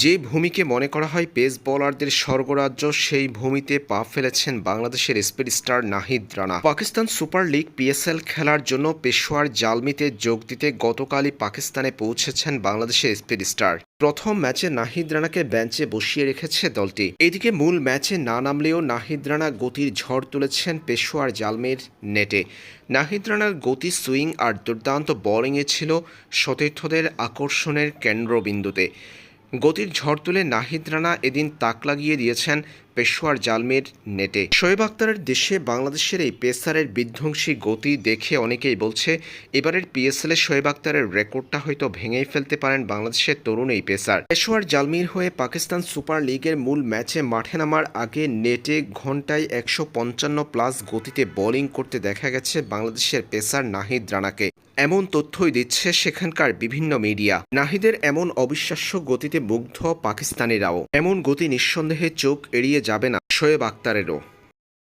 যে ভূমিকে মনে করা হয় পেস বোলারদের স্বর্গরাজ্য, সেই ভূমিতে পা ফেলেছেন বাংলাদেশের speed star Nahid Rana. Pakistan super league PSL খেলার জন্য পেশোয়ার জালমিতে যোগ দিতে গতকালই পাকিস্তানে পৌঁছেছেন বাংলাদেশের স্পিড স্টার প্রথম ম্যাচে নাহিদ রানাকে বেঞ্চে বসিয়ে রেখেছে দলটি। এদিকে মূল ম্যাচে না নামলেও নাহিদ রানা গতির ঝড় তুলেছেন পেশোয়ার জালমের নেটে। নাহিদ রানার গতি সুইং আর দুর্দান্ত বোলিংয়ে ছিল সতীর্থদের আকর্ষণের কেন্দ্রবিন্দুতে। গতির ঝড় তুলে নাহিদ রানা এদিন তাক লাগিয়ে দিয়েছেন পেশোয়ার জালমের নেটে। শোয়েব আক্তারের দেশে বাংলাদেশের এই পেসারের বিধ্বংসী গতি দেখে অনেকেই বলছে, এবারের পিএসএলে শোয়েব আক্তারের রেকর্ডটা হয়তো ভেঙেই ফেলতে পারেন বাংলাদেশের তরুণ এই পেসার। পেশোয়ার জালমির হয়ে পাকিস্তান সুপার লিগের মূল ম্যাচে মাঠে নামার আগে নেটে ঘন্টায় একশো পঞ্চান্ন প্লাস গতিতে বোলিং করতে দেখা গেছে বাংলাদেশের পেসার নাহিদ রানাকে। এমন তথ্যই দিচ্ছে সেখানকার বিভিন্ন মিডিয়া। নাহিদের এমন অবিশ্বাস্য গতিতে মুগ্ধ পাকিস্তানিরাও। এমন গতি নিঃসন্দেহে চোখ এড়িয়ে যাবে না, শোয়েব আক্তারেরও।